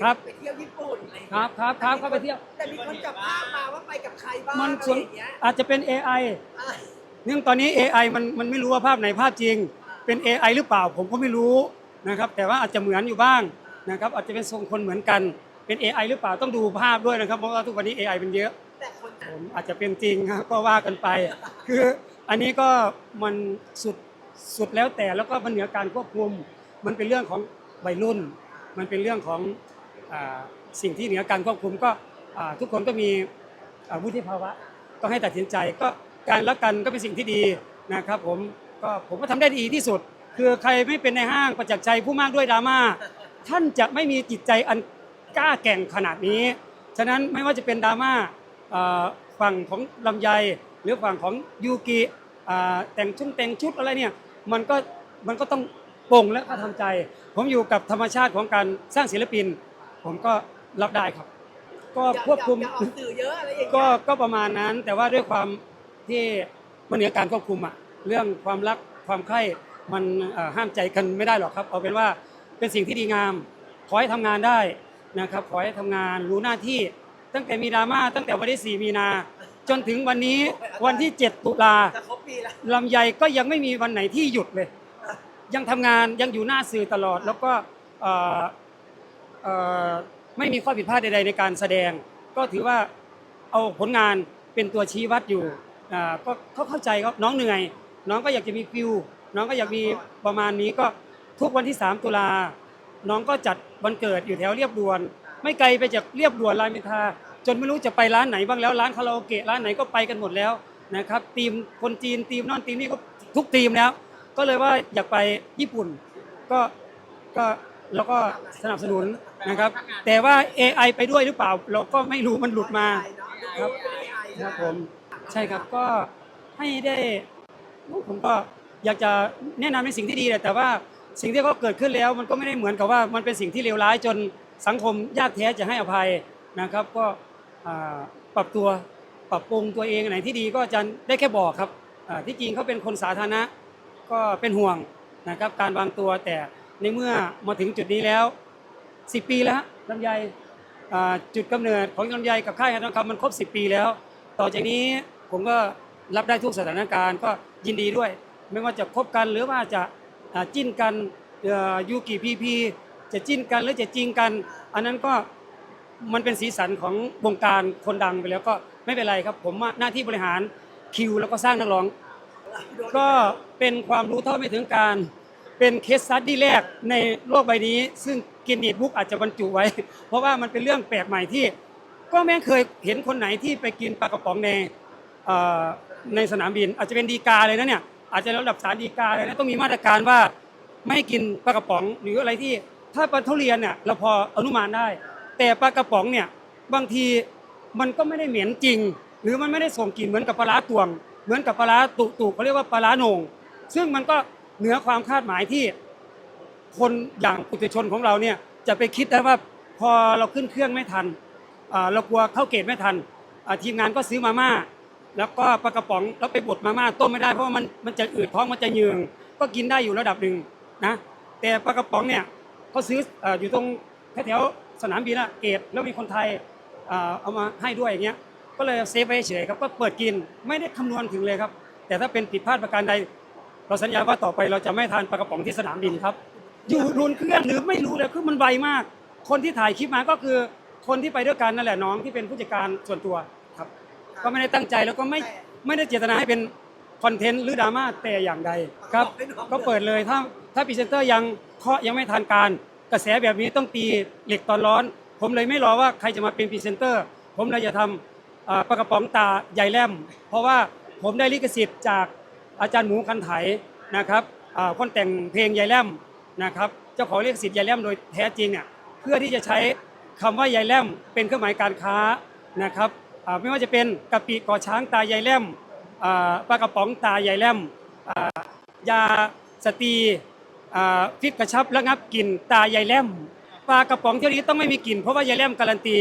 ครับ ไปเที่ยวญี่ปุ่นอะไรอย่างครัเงี้บยครับครับเข้าไปเที่ยว แต่มีคนจับภาพมาว่าไปกับใครบ้างมันอะไรส่วนอย่างเงี้ยอาจจะเป็น AI อะเนื่องตอนนี้ AI มันมันไม่รู้ว่าภาพไหนภาพจริง เป็น AI หรือเปล่าผมก็ไม่รู้นะครับ แต่ว่าอาจจะเหมือนอยู่บ้างนะครับ อาจจะเป็นทรงคนเหมือนกันเป็น AI หรือเปล่าต้องดูภาพด้วยนะครับ เพราะว่าทุกวันนี้ AI เป็นเยอะ แต่คนผมอาจจะเป็นจริงครับก็ว่ากันไป คืออันนี้ก็มันสุดสุดแล้วแต่แล้วก็มันเหนือการควบคุม มันเป็นเรื่องของวัยรุ่น มันเป็นเรื่องของอา สิ่งที่เหนือการควบคุมก็ทุกคนก็มีวุฒิภาวะก็ให้ตัดสินใจก็การรักกันก็เป็นสิ่งที่ดีนะครับ ผมก็ผมก็ทำได้ดีที่สุด คือใครไม่เป็นในห้างประจักษ์ใจผู้มากด้วยดราม่าท่านจะไม่มีจิตใจอันกล้าแก่งขนาดนี้ ฉะนั้นไม่ว่าจะเป็นดราม่าฝั่งของลำไยหรือฝั่งของยูกิแต่งชุดแต่งชุดอะไรเนี่ยมันก็มันก็ต้องโป่งและก็ทำใจ ผมอยู่กับธรรมชาติของการสร้างศิลปิน ผมก็รับได้ครับ ก็อย่าควบคุมอย่าออกสื่อเยอะอะไรอย่างเงี้ย ก็ก็ประมาณนั้น แต่ว่าด้วยความที่มันเหนือการควบคุมอะเรื่องความรักความใคร่มันเอ่อห้ามใจกันไม่ได้หรอกครับ เอาเป็นว่าเป็นสิ่งที่ดีงาม ขอให้ทำงานได้นะครับ ขอให้ทำงานรู้หน้าที่ ตั้งแต่มีดราม่าตั้งแต่วันที่ 4 มีนา จนถึงวันนี้วันที่ 7 ตุลา จะครบปีแล้วลำไยก็ยังไม่มีวันไหนที่หยุดเลย ยังทำงานยังอยู่หน้าสื่อตลอด แล้วก็เอ่อเอ่อ ไม่มีข้อผิดพลาดใดๆในการแสดง ก็ถือว่าเอาผลงานเป็นตัวชี้วัดอยู่อ่าก็เขาเข้าใจครับน้องเหนื่อย น้องก็อยากจะมีฟิวน้องก็อยากมีประมาณนี้ก็ทุกวันที่ 3 ตุลา น้องก็จัดวันเกิดอยู่แถวเรียบด่วน ไม่ไกลไปจากเรียบด่วนรามอินทราจนไม่รู้จะไปร้านไหนบ้างแล้วร้านคาราโอเกะร้านไหนก็ไปกันหมดแล้วนะครับทีมคนจีนทีมนั่นทีมนี่ก็ทุกทีมแล้ว ก็เลยว่าอยากไปญี่ปุ่น ก็ก็ แล้วก็สนับสนุนนะครับ แต่ว่า AI ไปด้วยหรือเปล่า เราก็ไม่รู้มันหลุดมาครับครับผมใช่ครับก็ให้ได้ผมก็อยากจะแนะนำในสิ่งที่ดีแหละแต่ว่าสิ่งที่เขาเกิดขึ้นแล้ว มันก็ไม่ได้เหมือนกับว่ามันเป็นสิ่งที่เลวร้ายจนสังคมยากแท้จะให้อภัยนะครับ ก็ปรับตัวปรับปรุงตัวเองไหนที่ดีก็จะได้แค่บอกครับที่จริงเขาเป็นคนสาธารณะก็เป็นห่วงนะครับการวางตัวแต่ ในเมื่อมาถึงจุดนี้แล้ว 10 ปีแล้วฮะลำไยจุดกำเนิดของลำไยกับค่ายทองคำมันครบ 10 ปีแล้ว ต่อจากนี้ผมก็รับได้ทุกสถานการณ์ก็ยินดีด้วย ไม่ว่าจะคบกันหรือว่าจะจิ้นกันยูกิพีพีจะจิ้นกันหรือจะจริงกัน อันนั้นก็มันเป็นสีสันของวงการคนดังไปแล้วก็ไม่เป็นไรครับ ผมว่าหน้าที่บริหารคิวแล้วก็สร้างนักร้อง ก็เป็นความรู้เท่าไม่ถึงการ เป็นเคสซัดดี้แรกในโลกใบนี้ ซึ่งกินดีบุ๊กอาจจะบรรจุไว้ เพราะว่ามันเป็นเรื่องแปลกใหม่ที่ ก็แม่งเคยเห็นคนไหนที่ไปกินปลากระป๋องในในสนามบิน อาจจะเป็นดีกาเลยนะเนี่ยอาจจะระดับสารดีกาเลยนะต้องมีมาตรการว่าไม่กินปลากระป๋องหรืออะไรที่ถ้าปลาทุเรียนเนี่ยเราพออนุมานได้ แต่ปลากระป๋องเนี่ยบางทีมันก็ไม่ได้เหม็นจริง หรือมันไม่ได้ส่งกลิ่นเหมือนกับปลาตวง เหมือนกับปลาตุตุเขาเรียกว่าปลาร้าโหนงซึ่งมันก็ เหนือความคาดหมายที่คนอย่างปุถุชนของเราเนี่ยจะไปคิดได้ว่าพอเราขึ้นเครื่องไม่ทันเรากลัวเข้าเกตไม่ทันทีมงานก็ซื้อมาม่า แล้วก็ปลากระป๋องแล้วไปบดมาม่าต้มไม่ได้เพราะว่ามันมันจะอืดท้องมันจะเยืองก็กินได้อยู่ระดับหนึ่งนะแต่ปลากระป๋องเนี่ยเขาซื้ออยู่ตรงแถวสนามบินอะเกตแล้วมีคนไทยเอามาให้ด้วยอย่างเงี้ยก็เลยเซฟไว้เฉยครับก็เปิดกินไม่ได้คำนวณถึงเลยครับ แต่ถ้าเป็นผิดพลาดประการใด เราสัญญาว่าต่อไปเราจะไม่ทานปลากระป๋องที่สนามบินครับ อยู่รุนเครื่องหรือไม่รู้เลยคือมันไวมาก คนที่ถ่ายคลิปมาก็คือคนที่ไปด้วยกันนั่นแหละน้องที่เป็นผู้จัดการส่วนตัวครับ ก็ไม่ได้ตั้งใจแล้วก็ไม่ไม่ได้เจตนาให้เป็นคอนเทนต์หรือดราม่าแต่อย่างใดครับก็เปิดเลยถ้าถ้าพรีเซนเตอร์ยังเคาะยังไม่ทานการ กระแสแบบนี้ต้องตีเหล็กตอนร้อน ผมเลยไม่รอว่าใครจะมาเป็นพรีเซนเตอร์ ผมเลยจะทำปลากระป๋องตาใหญ่แลมเพราะว่าผมได้ลิขสิทธิ์จาก อาจารย์หมูคันไถนะครับคนแต่งเพลงใหญ่แลมนะครับเจ้าของลิขสิทธิ์ใหญ่แลมโดยแท้จริงเนี่ยเพื่อที่จะใช้คำว่าใหญ่แลมเป็นเครื่องหมายการค้านะครับไม่ว่าจะเป็นกะปิก่อช้างตาใหญ่แลมอ่าปลากระป๋องตาใหญ่แลมอ่ายาสตรีฟิตกระชับระงับกลิ่นตาใหญ่แลมปลากระป๋องเที่ยวนี้ต้องไม่มีกลิ่นเพราะว่าใหญ่แลมการันตี